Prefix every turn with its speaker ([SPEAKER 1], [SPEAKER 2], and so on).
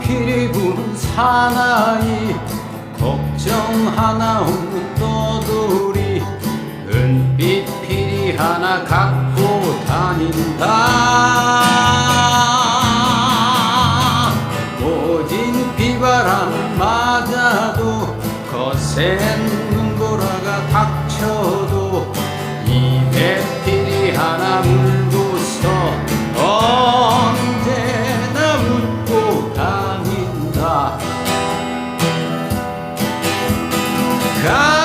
[SPEAKER 1] 길이 부른 사나이. 걱정 하나 없는 떠돌이. 은빛 피리 하나 갖고 다닌다. 모진 비바람 맞아도 거센 God.